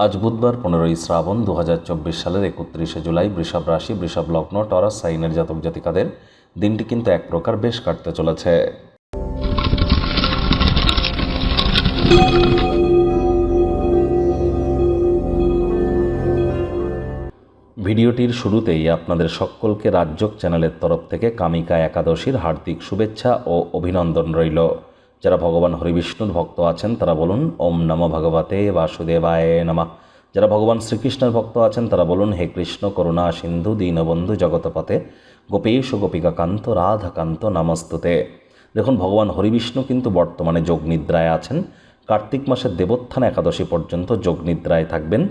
আজ বুধবার পনেরোই শ্রাবণ দু হাজার চব্বিশ সালের একত্রিশে জুলাই বৃষভ রাশি, বৃষভ লগ্ন, টরাস, সাইনের জাতক জাতিকাদের দিনটি কিন্তু এক প্রকার বেশ কাটতে চলেছে। ভিডিওটির শুরুতেই আপনাদের সকলকে রাজ্যক চ্যানেলের তরফ থেকে কামিকা একাদশীর হার্দিক শুভেচ্ছা ও অভিনন্দন রইল। যারা ভগবান হরিবিষ্ণুর ভক্ত আছেন, তারা বলুন, ওম নম ভগবতে বাসুদেবায় নমঃ। যারা ভগবান শ্রীকৃষ্ণের ভক্ত আছেন, তারা বলুন, হে কৃষ্ণ, করুণা, সিন্ধু, দীনবন্ধু জগতপথে গোপেশ গোপিকাকান্ত, রাধাকান্ত, নমস্তুতে। দেখুন, ভগবান হরিবিষ্ণু কিন্তু বর্তমানে যোগ নিদ্রায় আছেন। কার্তিক মাসের দেবোত্থান একাদশী পর্যন্ত যোগ নিদ্রায় থাকবেন।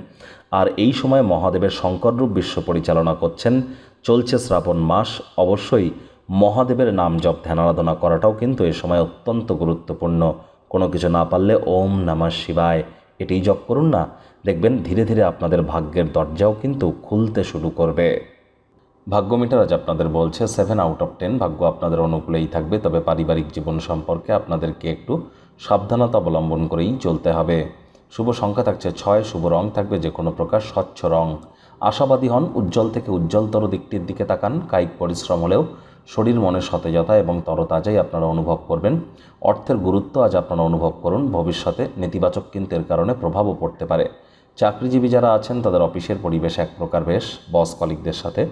আর এই সময় মহাদেবের শঙ্কররূপ বিশ্ব পরিচালনা করছেন। চলছে শ্রাবণ মাস। অবশ্যই মহাদেবের নাম জপ ধ্যান আরাধনা করাটাও কিন্তু এ সময় অত্যন্ত গুরুত্বপূর্ণ। কোনো কিছু না পারলে ওম নমঃ শিবায়। এটিই জপ করুন না। দেখবেন ধীরে ধীরে আপনাদের ভাগ্যের দরজাও কিন্তু খুলতে শুরু করবে। ভাগ্য মিটার আজ আপনাদের বলছে সেভেন আউট অফ টেন ভাগ্য আপনাদের অনুকূলেই থাকবে। তবে পারিবারিক জীবন সম্পর্কে আপনাদেরকে একটু সাবধানতা অবলম্বন করেই চলতে হবে। শুভ সংখ্যা থাকছে ছয়, শুভ রং থাকবে যে কোনো প্রকার স্বচ্ছ রং। আশাবাদী হন, উজ্জ্বল থেকে উজ্জ্বলতর দিকটির দিকে তাকান। কায়িক পরিশ্রম হলেও শরীর মনের সতেজতা এবং তরতাজাই আপনারা অনুভব করবেন। অর্থের গুরুত্ব আজ আপনারা অনুভব করুন। ভবিষ্যতে নেতিবাচক কিন্তু এর কারণে প্রভাবও পড়তে পারে। চাকরিজীবী যারা আছেন, তাদের অফিসের পরিবেশ এক প্রকার বেশ। বস কলিকদের সাথে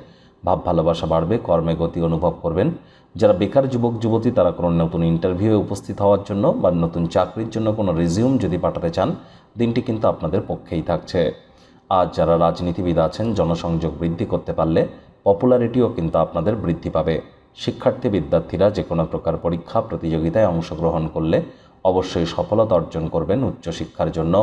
ভাব ভালোবাসা বাড়বে, কর্মে গতি অনুভব করবেন। যারা বেকার যুবক, যুবতী, তারা কোনো নতুন ইন্টারভিউয়ে উপস্থিত হওয়ার জন্য বা নতুন চাকরির জন্য কোনো রিজিউম যদি পাঠাতে চান, দিনটি কিন্তু আপনাদের পক্ষেই থাকছে। আজ যারা রাজনীতিবিদ আছেন, জনসংযোগ বৃদ্ধি করতে পারলে পপুলারিটিও কিন্তু আপনাদের বৃদ্ধি পাবে। শিক্ষার্থী বিদ্যার্থীরা যে কোনো প্রকার পরীক্ষা, প্রতিযোগিতায় অংশগ্রহণ করলে অবশ্যই সফলতা অর্জন করবেন উচ্চশিক্ষার জন্য।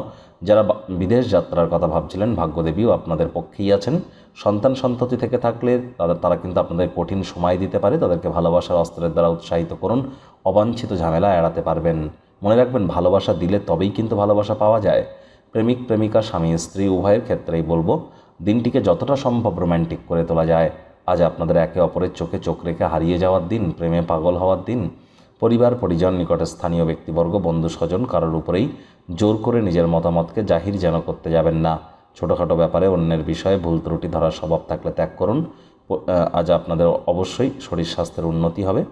যারা বিদেশ যাত্রার কথা ভাবছিলেন, ভাগ্যদেবীও আপনাদের পক্ষেই আছেন। সন্তান সন্ততি থেকে থাকলে তাদের, তারা কিন্তু আপনাদের কঠিন সময় দিতে পারে। তাদেরকে ভালোবাসার অস্ত্রের দ্বারা উৎসাহিত করুন। অবাঞ্ছিত ঝামেলা এড়াতে পারবেন। মনে রাখবেন, ভালোবাসা দিলে তবেই কিন্তু ভালোবাসা পাওয়া যায়। প্রেমিক, প্রেমিকা, স্বামী, স্ত্রী, উভয়ের ক্ষেত্রেই বলব, দিনটিকে যতটা সম্ভব রোম্যান্টিক করে তোলা যায়। আজ আপনাদের একে অপরের চোখে চোখ রেখে হারিয়ে যাওয়ার দিন, প্রেমে পাগল হওয়ার দিন, পরিবার, পরিজন, নিকটে স্থানীয় ব্যক্তিবর্গ, বন্ধু স্বজন কারোর উপরেই জোর করে নিজের মতামতকে জাহির যেন করতে যাবেন না। ছোটোখাটো ব্যাপারে অন্যের বিষয়ে ভুল ত্রুটি ধরার স্বভাব থাকলে ত্যাগ করুন। আজ আপনাদের অবশ্যই শরীর স্বাস্থ্যের উন্নতি হবে।